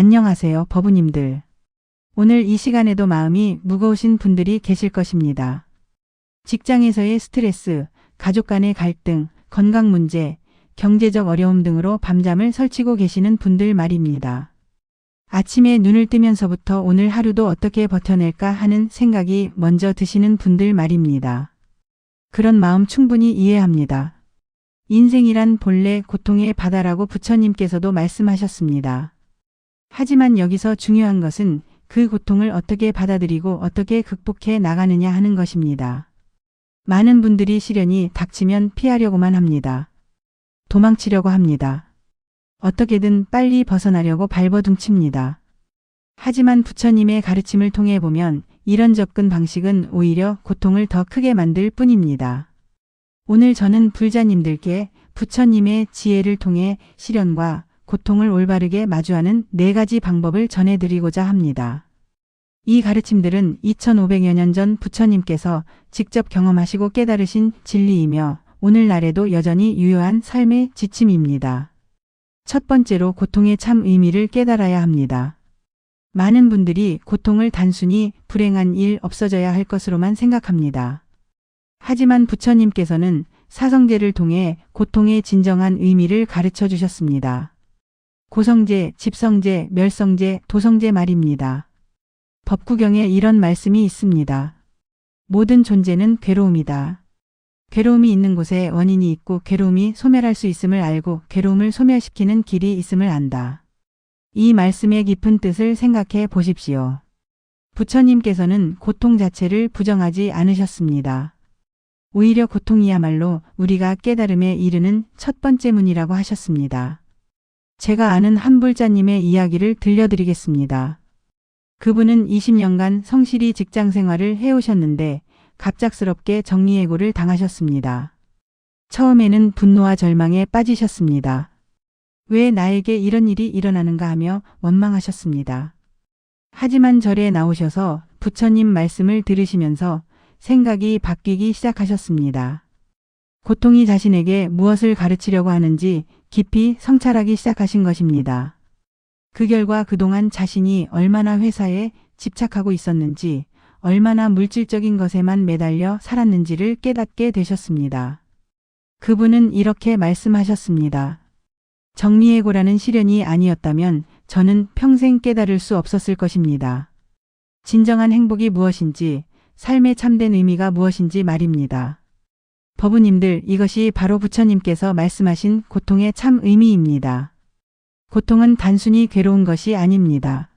안녕하세요, 법우님들. 오늘 이 시간에도 마음이 무거우신 분들이 계실 것입니다. 직장에서의 스트레스, 가족 간의 갈등, 건강 문제, 경제적 어려움 등으로 밤잠을 설치고 계시는 분들 말입니다. 아침에 눈을 뜨면서부터 오늘 하루도 어떻게 버텨낼까 하는 생각이 먼저 드시는 분들 말입니다. 그런 마음 충분히 이해합니다. 인생이란 본래 고통의 바다라고 부처님께서도 말씀하셨습니다. 하지만 여기서 중요한 것은 그 고통을 어떻게 받아들이고 어떻게 극복해 나가느냐 하는 것입니다. 많은 분들이 시련이 닥치면 피하려고만 합니다. 도망치려고 합니다. 어떻게든 빨리 벗어나려고 발버둥칩니다. 하지만 부처님의 가르침을 통해 보면 이런 접근 방식은 오히려 고통을 더 크게 만들 뿐입니다. 오늘 저는 불자님들께 부처님의 지혜를 통해 시련과 고통을 올바르게 마주하는 네 가지 방법을 전해드리고자 합니다. 이 가르침들은 2500여 년 전 부처님께서 직접 경험하시고 깨달으신 진리이며 오늘날에도 여전히 유효한 삶의 지침입니다. 첫 번째로 고통의 참 의미를 깨달아야 합니다. 많은 분들이 고통을 단순히 불행한 일 없어져야 할 것으로만 생각합니다. 하지만 부처님께서는 사성제를 통해 고통의 진정한 의미를 가르쳐 주셨습니다. 고성제, 집성제, 멸성제, 도성제 말입니다. 법구경에 이런 말씀이 있습니다. 모든 존재는 괴로움이다. 괴로움이 있는 곳에 원인이 있고 괴로움이 소멸할 수 있음을 알고 괴로움을 소멸시키는 길이 있음을 안다. 이 말씀의 깊은 뜻을 생각해 보십시오. 부처님께서는 고통 자체를 부정하지 않으셨습니다. 오히려 고통이야말로 우리가 깨달음에 이르는 첫 번째 문이라고 하셨습니다. 제가 아는 한불자님의 이야기를 들려드리겠습니다. 그분은 20년간 성실히 직장 생활을 해오셨는데 갑작스럽게 정리해고를 당하셨습니다. 처음에는 분노와 절망에 빠지셨습니다. 왜 나에게 이런 일이 일어나는가 하며 원망하셨습니다. 하지만 절에 나오셔서 부처님 말씀을 들으시면서 생각이 바뀌기 시작하셨습니다. 고통이 자신에게 무엇을 가르치려고 하는지 깊이 성찰하기 시작하신 것입니다. 그 결과 그동안 자신이 얼마나 회사에 집착하고 있었는지, 얼마나 물질적인 것에만 매달려 살았는지를 깨닫게 되셨습니다. 그분은 이렇게 말씀하셨습니다. 정리해고라는 시련이 아니었다면 저는 평생 깨달을 수 없었을 것입니다. 진정한 행복이 무엇인지, 삶의 참된 의미가 무엇인지 말입니다. 법우님들 이것이 바로 부처님께서 말씀하신 고통의 참 의미입니다. 고통은 단순히 괴로운 것이 아닙니다.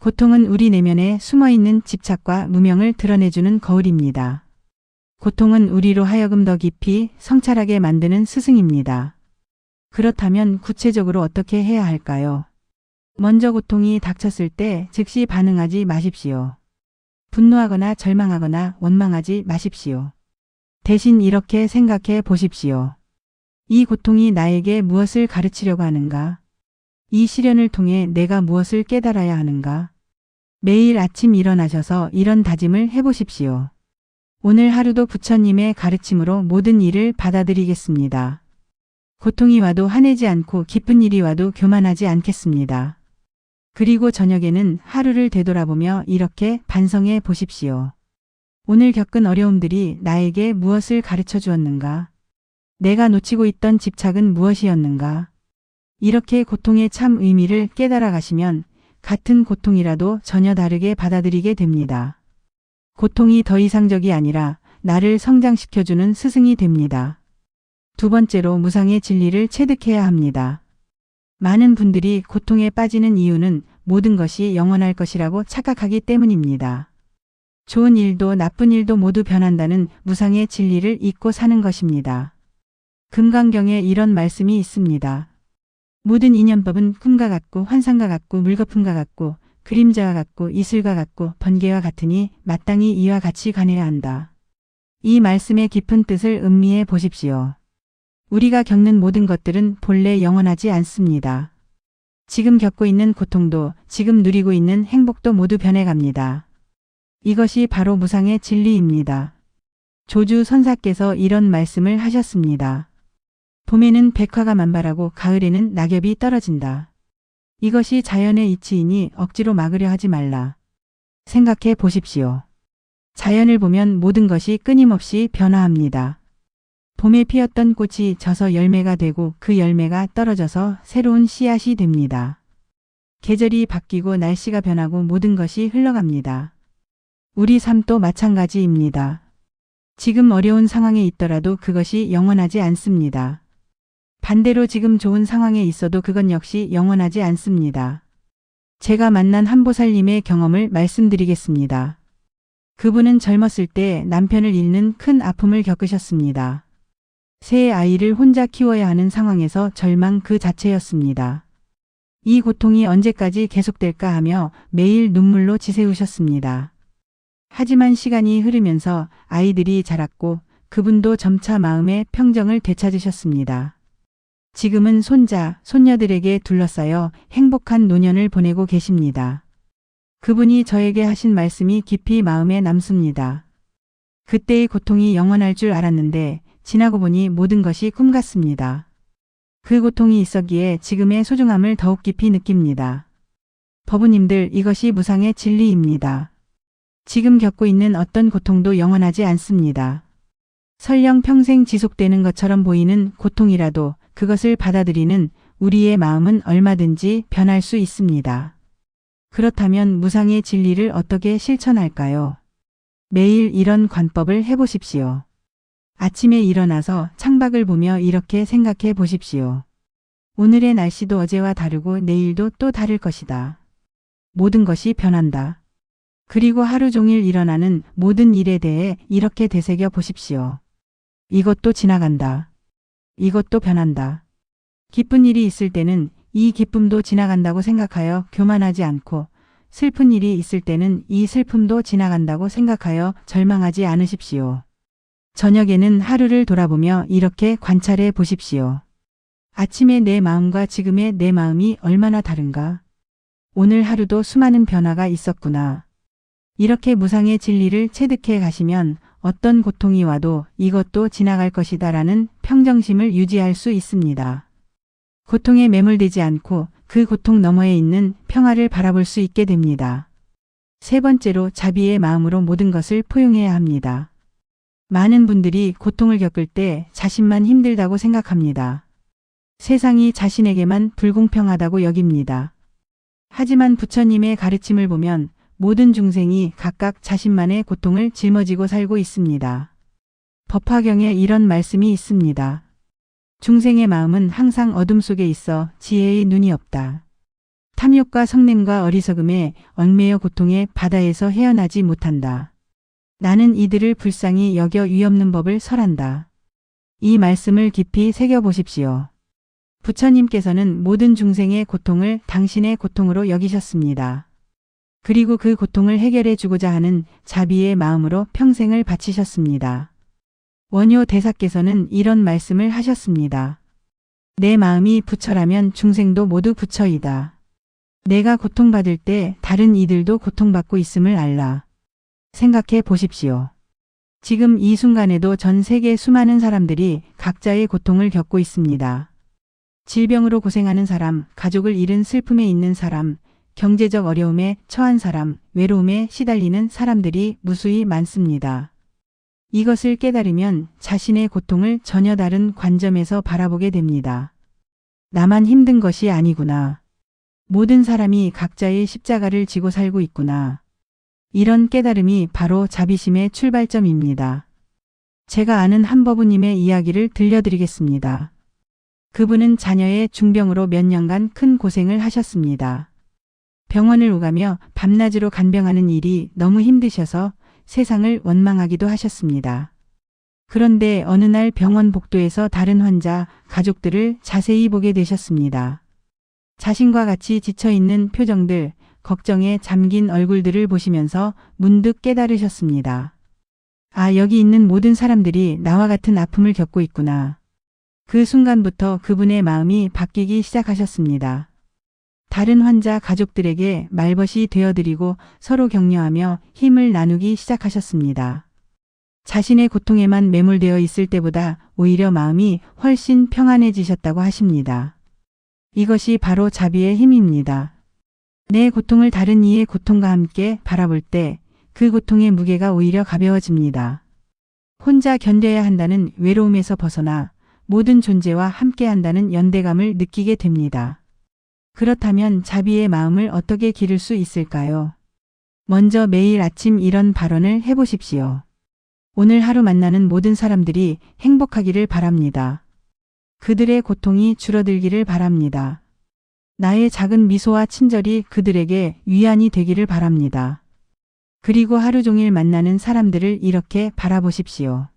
고통은 우리 내면에 숨어있는 집착과 무명을 드러내주는 거울입니다. 고통은 우리로 하여금 더 깊이 성찰하게 만드는 스승입니다. 그렇다면 구체적으로 어떻게 해야 할까요? 먼저 고통이 닥쳤을 때 즉시 반응하지 마십시오. 분노하거나 절망하거나 원망하지 마십시오. 대신 이렇게 생각해 보십시오. 이 고통이 나에게 무엇을 가르치려고 하는가? 이 시련을 통해 내가 무엇을 깨달아야 하는가? 매일 아침 일어나셔서 이런 다짐을 해보십시오. 오늘 하루도 부처님의 가르침으로 모든 일을 받아들이겠습니다. 고통이 와도 화내지 않고 기쁜 일이 와도 교만하지 않겠습니다. 그리고 저녁에는 하루를 되돌아보며 이렇게 반성해 보십시오. 오늘 겪은 어려움들이 나에게 무엇을 가르쳐 주었는가? 내가 놓치고 있던 집착은 무엇이었는가? 이렇게 고통의 참 의미를 깨달아 가시면 같은 고통이라도 전혀 다르게 받아들이게 됩니다. 고통이 더 이상적이 아니라 나를 성장시켜주는 스승이 됩니다. 두 번째로 무상의 진리를 체득해야 합니다. 많은 분들이 고통에 빠지는 이유는 모든 것이 영원할 것이라고 착각하기 때문입니다. 좋은 일도 나쁜 일도 모두 변한다는 무상의 진리를 잊고 사는 것입니다. 금강경에 이런 말씀이 있습니다. 모든 인연법은 꿈과 같고 환상과 같고 물거품과 같고 그림자와 같고 이슬과 같고 번개와 같으니 마땅히 이와 같이 가내야 한다. 이 말씀의 깊은 뜻을 음미해 보십시오. 우리가 겪는 모든 것들은 본래 영원하지 않습니다. 지금 겪고 있는 고통도 지금 누리고 있는 행복도 모두 변해갑니다. 이것이 바로 무상의 진리입니다. 조주 선사께서 이런 말씀을 하셨습니다. 봄에는 백화가 만발하고 가을에는 낙엽이 떨어진다. 이것이 자연의 이치이니 억지로 막으려 하지 말라. 생각해 보십시오. 자연을 보면 모든 것이 끊임없이 변화합니다. 봄에 피었던 꽃이 져서 열매가 되고 그 열매가 떨어져서 새로운 씨앗이 됩니다. 계절이 바뀌고 날씨가 변하고 모든 것이 흘러갑니다. 우리 삶도 마찬가지입니다. 지금 어려운 상황에 있더라도 그것이 영원하지 않습니다. 반대로 지금 좋은 상황에 있어도 그건 역시 영원하지 않습니다. 제가 만난 한보살님의 경험을 말씀드리겠습니다. 그분은 젊었을 때 남편을 잃는 큰 아픔을 겪으셨습니다. 새 아이를 혼자 키워야 하는 상황에서 절망 그 자체였습니다. 이 고통이 언제까지 계속될까 하며 매일 눈물로 지새우셨습니다. 하지만 시간이 흐르면서 아이들이 자랐고 그분도 점차 마음의 평정을 되찾으셨습니다. 지금은 손자, 손녀들에게 둘러싸여 행복한 노년을 보내고 계십니다. 그분이 저에게 하신 말씀이 깊이 마음에 남습니다. 그때의 고통이 영원할 줄 알았는데 지나고 보니 모든 것이 꿈 같습니다. 그 고통이 있었기에 지금의 소중함을 더욱 깊이 느낍니다. 법우님들 이것이 무상의 진리입니다. 지금 겪고 있는 어떤 고통도 영원하지 않습니다. 설령 평생 지속되는 것처럼 보이는 고통이라도 그것을 받아들이는 우리의 마음은 얼마든지 변할 수 있습니다. 그렇다면 무상의 진리를 어떻게 실천할까요? 매일 이런 관법을 해보십시오. 아침에 일어나서 창밖을 보며 이렇게 생각해 보십시오. 오늘의 날씨도 어제와 다르고 내일도 또 다를 것이다. 모든 것이 변한다. 그리고 하루 종일 일어나는 모든 일에 대해 이렇게 되새겨 보십시오. 이것도 지나간다. 이것도 변한다. 기쁜 일이 있을 때는 이 기쁨도 지나간다고 생각하여 교만하지 않고 슬픈 일이 있을 때는 이 슬픔도 지나간다고 생각하여 절망하지 않으십시오. 저녁에는 하루를 돌아보며 이렇게 관찰해 보십시오. 아침의 내 마음과 지금의 내 마음이 얼마나 다른가? 오늘 하루도 수많은 변화가 있었구나. 이렇게 무상의 진리를 체득해 가시면 어떤 고통이 와도 이것도 지나갈 것이다 라는 평정심을 유지할 수 있습니다. 고통에 매몰되지 않고 그 고통 너머에 있는 평화를 바라볼 수 있게 됩니다. 세 번째로 자비의 마음으로 모든 것을 포용해야 합니다. 많은 분들이 고통을 겪을 때 자신만 힘들다고 생각합니다. 세상이 자신에게만 불공평하다고 여깁니다. 하지만 부처님의 가르침을 보면 모든 중생이 각각 자신만의 고통을 짊어지고 살고 있습니다. 법화경에 이런 말씀이 있습니다. 중생의 마음은 항상 어둠 속에 있어 지혜의 눈이 없다. 탐욕과 성냄과 어리석음에 얽매여 고통의 바다에서 헤어나지 못한다. 나는 이들을 불쌍히 여겨 위없는 법을 설한다. 이 말씀을 깊이 새겨보십시오. 부처님께서는 모든 중생의 고통을 당신의 고통으로 여기셨습니다. 그리고 그 고통을 해결해 주고자 하는 자비의 마음으로 평생을 바치셨습니다. 원효 대사께서는 이런 말씀을 하셨습니다. 내 마음이 부처라면 중생도 모두 부처이다. 내가 고통받을 때 다른 이들도 고통받고 있음을 알라. 생각해 보십시오. 지금 이 순간에도 전 세계 수많은 사람들이 각자의 고통을 겪고 있습니다. 질병으로 고생하는 사람, 가족을 잃은 슬픔에 있는 사람, 경제적 어려움에 처한 사람, 외로움에 시달리는 사람들이 무수히 많습니다. 이것을 깨달으면 자신의 고통을 전혀 다른 관점에서 바라보게 됩니다. 나만 힘든 것이 아니구나. 모든 사람이 각자의 십자가를 지고 살고 있구나. 이런 깨달음이 바로 자비심의 출발점입니다. 제가 아는 한버부님의 이야기를 들려드리겠습니다. 그분은 자녀의 중병으로 몇 년간 큰 고생을 하셨습니다. 병원을 오가며 밤낮으로 간병하는 일이 너무 힘드셔서 세상을 원망하기도 하셨습니다. 그런데 어느 날 병원 복도에서 다른 환자, 가족들을 자세히 보게 되셨습니다. 자신과 같이 지쳐있는 표정들, 걱정에 잠긴 얼굴들을 보시면서 문득 깨달으셨습니다. 아, 여기 있는 모든 사람들이 나와 같은 아픔을 겪고 있구나. 그 순간부터 그분의 마음이 바뀌기 시작하셨습니다. 다른 환자 가족들에게 말벗이 되어드리고 서로 격려하며 힘을 나누기 시작하셨습니다. 자신의 고통에만 매몰되어 있을 때보다 오히려 마음이 훨씬 평안해지셨다고 하십니다. 이것이 바로 자비의 힘입니다. 내 고통을 다른 이의 고통과 함께 바라볼 때 그 고통의 무게가 오히려 가벼워집니다. 혼자 견뎌야 한다는 외로움에서 벗어나 모든 존재와 함께 한다는 연대감을 느끼게 됩니다. 그렇다면 자비의 마음을 어떻게 기를 수 있을까요? 먼저 매일 아침 이런 발언을 해보십시오. 오늘 하루 만나는 모든 사람들이 행복하기를 바랍니다. 그들의 고통이 줄어들기를 바랍니다. 나의 작은 미소와 친절이 그들에게 위안이 되기를 바랍니다. 그리고 하루 종일 만나는 사람들을 이렇게 바라보십시오.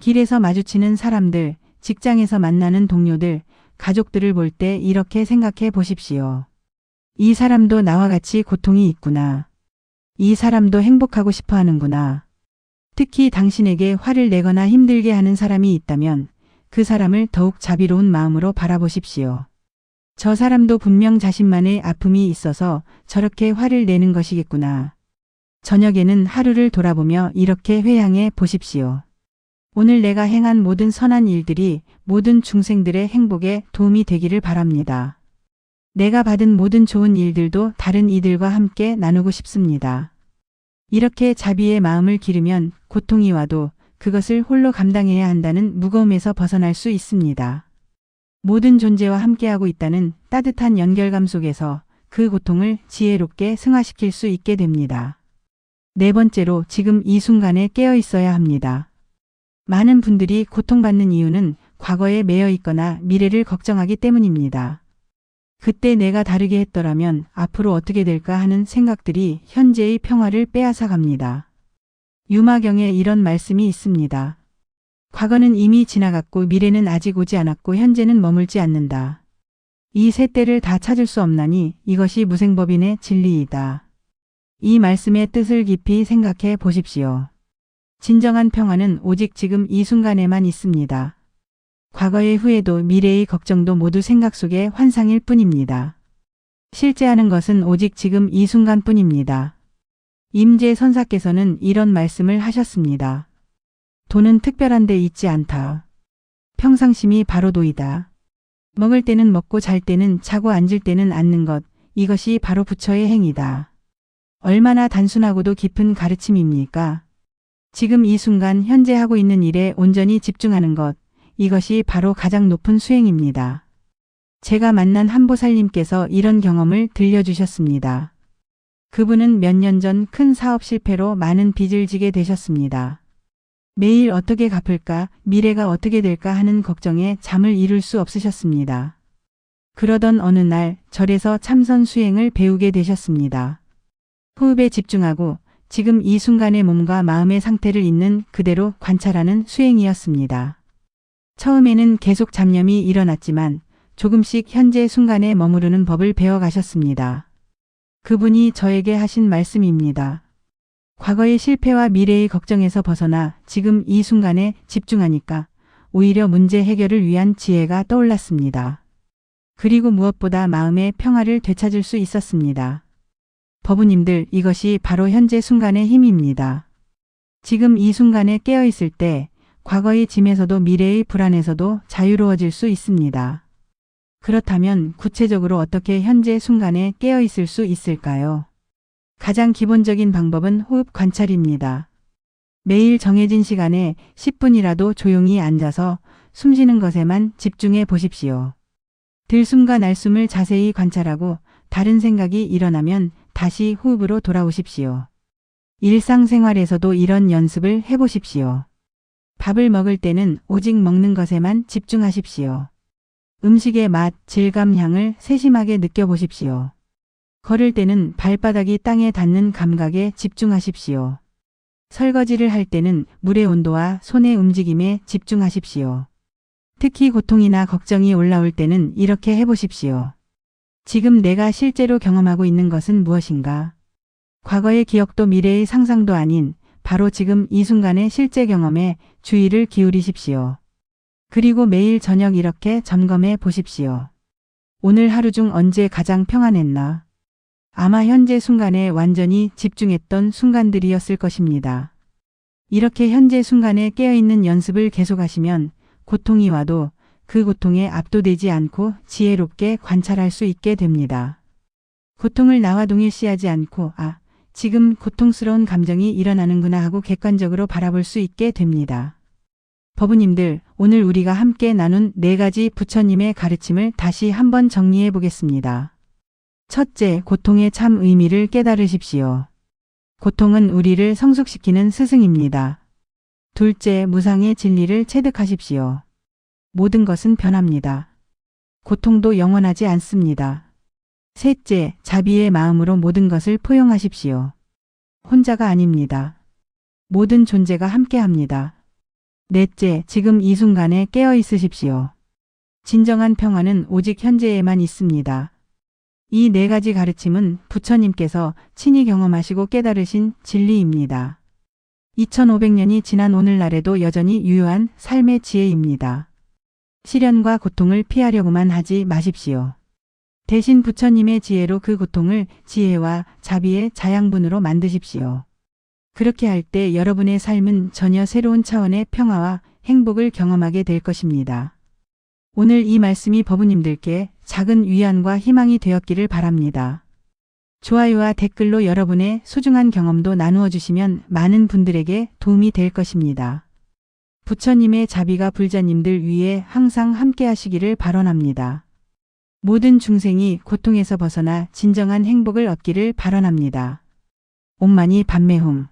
길에서 마주치는 사람들, 직장에서 만나는 동료들, 가족들을 볼 때 이렇게 생각해 보십시오. 이 사람도 나와 같이 고통이 있구나. 이 사람도 행복하고 싶어 하는구나. 특히 당신에게 화를 내거나 힘들게 하는 사람이 있다면 그 사람을 더욱 자비로운 마음으로 바라보십시오. 저 사람도 분명 자신만의 아픔이 있어서 저렇게 화를 내는 것이겠구나. 저녁에는 하루를 돌아보며 이렇게 회양해 보십시오. 오늘 내가 행한 모든 선한 일들이 모든 중생들의 행복에 도움이 되기를 바랍니다. 내가 받은 모든 좋은 일들도 다른 이들과 함께 나누고 싶습니다. 이렇게 자비의 마음을 기르면 고통이 와도 그것을 홀로 감당해야 한다는 무거움에서 벗어날 수 있습니다. 모든 존재와 함께하고 있다는 따뜻한 연결감 속에서 그 고통을 지혜롭게 승화시킬 수 있게 됩니다. 네 번째로 지금 이 순간에 깨어 있어야 합니다. 많은 분들이 고통받는 이유는 과거에 매여 있거나 미래를 걱정하기 때문입니다. 그때 내가 다르게 했더라면 앞으로 어떻게 될까 하는 생각들이 현재의 평화를 빼앗아 갑니다. 유마경에 이런 말씀이 있습니다. 과거는 이미 지나갔고 미래는 아직 오지 않았고 현재는 머물지 않는다. 이 세 때를 다 찾을 수 없나니 이것이 무생법인의 진리이다. 이 말씀의 뜻을 깊이 생각해 보십시오. 진정한 평화는 오직 지금 이 순간에만 있습니다. 과거의 후회도 미래의 걱정도 모두 생각 속의 환상일 뿐입니다. 실제 하는 것은 오직 지금 이 순간 뿐입니다. 임재 선사께서는 이런 말씀을 하셨습니다. 돈은 특별한 데 있지 않다. 평상심이 바로 도이다. 먹을 때는 먹고 잘 때는 자고 앉을 때는 앉는 것, 이것이 바로 부처의 행위다. 얼마나 단순하고도 깊은 가르침입니까? 지금 이 순간 현재 하고 있는 일에 온전히 집중하는 것, 이것이 바로 가장 높은 수행입니다. 제가 만난 한보살님께서 이런 경험을 들려주셨습니다. 그분은 몇 년 전 큰 사업 실패로 많은 빚을 지게 되셨습니다. 매일 어떻게 갚을까, 미래가 어떻게 될까 하는 걱정에 잠을 이룰 수 없으셨습니다. 그러던 어느 날 절에서 참선 수행을 배우게 되셨습니다. 호흡에 집중하고 지금 이 순간의 몸과 마음의 상태를 있는 그대로 관찰하는 수행이었습니다. 처음에는 계속 잡념이 일어났지만 조금씩 현재 순간에 머무르는 법을 배워가셨습니다. 그분이 저에게 하신 말씀입니다. 과거의 실패와 미래의 걱정에서 벗어나 지금 이 순간에 집중하니까 오히려 문제 해결을 위한 지혜가 떠올랐습니다. 그리고 무엇보다 마음의 평화를 되찾을 수 있었습니다. 법우님들 이것이 바로 현재 순간의 힘입니다. 지금 이 순간에 깨어 있을 때 과거의 짐에서도 미래의 불안에서도 자유로워질 수 있습니다. 그렇다면 구체적으로 어떻게 현재 순간에 깨어 있을 수 있을까요? 가장 기본적인 방법은 호흡 관찰입니다. 매일 정해진 시간에 10분이라도 조용히 앉아서 숨 쉬는 것에만 집중해 보십시오. 들숨과 날숨을 자세히 관찰하고 다른 생각이 일어나면 다시 호흡으로 돌아오십시오. 일상생활에서도 이런 연습을 해보십시오. 밥을 먹을 때는 오직 먹는 것에만 집중하십시오. 음식의 맛, 질감, 향을 세심하게 느껴보십시오. 걸을 때는 발바닥이 땅에 닿는 감각에 집중하십시오. 설거지를 할 때는 물의 온도와 손의 움직임에 집중하십시오. 특히 고통이나 걱정이 올라올 때는 이렇게 해보십시오. 지금 내가 실제로 경험하고 있는 것은 무엇인가? 과거의 기억도 미래의 상상도 아닌 바로 지금 이 순간의 실제 경험에 주의를 기울이십시오. 그리고 매일 저녁 이렇게 점검해 보십시오. 오늘 하루 중 언제 가장 평안했나? 아마 현재 순간에 완전히 집중했던 순간들이었을 것입니다. 이렇게 현재 순간에 깨어있는 연습을 계속하시면 고통이 와도 그 고통에 압도되지 않고 지혜롭게 관찰할 수 있게 됩니다. 고통을 나와 동일시하지 않고 아, 지금 고통스러운 감정이 일어나는구나 하고 객관적으로 바라볼 수 있게 됩니다. 법우님들, 오늘 우리가 함께 나눈 네 가지 부처님의 가르침을 다시 한번 정리해 보겠습니다. 첫째, 고통의 참 의미를 깨달으십시오. 고통은 우리를 성숙시키는 스승입니다. 둘째, 무상의 진리를 체득하십시오. 모든 것은 변합니다. 고통도 영원하지 않습니다. 셋째, 자비의 마음으로 모든 것을 포용하십시오. 혼자가 아닙니다. 모든 존재가 함께 합니다. 넷째, 지금 이 순간에 깨어 있으십시오. 진정한 평화는 오직 현재에만 있습니다. 이 네 가지 가르침은 부처님께서 친히 경험하시고 깨달으신 진리입니다. 2500년이 지난 오늘날에도 여전히 유효한 삶의 지혜입니다. 시련과 고통을 피하려고만 하지 마십시오. 대신 부처님의 지혜로 그 고통을 지혜와 자비의 자양분으로 만드십시오. 그렇게 할 때 여러분의 삶은 전혀 새로운 차원의 평화와 행복을 경험하게 될 것입니다. 오늘 이 말씀이 법우님들께 작은 위안과 희망이 되었기를 바랍니다. 좋아요와 댓글로 여러분의 소중한 경험도 나누어 주시면 많은 분들에게 도움이 될 것입니다. 부처님의 자비가 불자님들 위에 항상 함께 하시기를 발언합니다. 모든 중생이 고통에서 벗어나 진정한 행복을 얻기를 발언합니다. 옴마니 밤매홈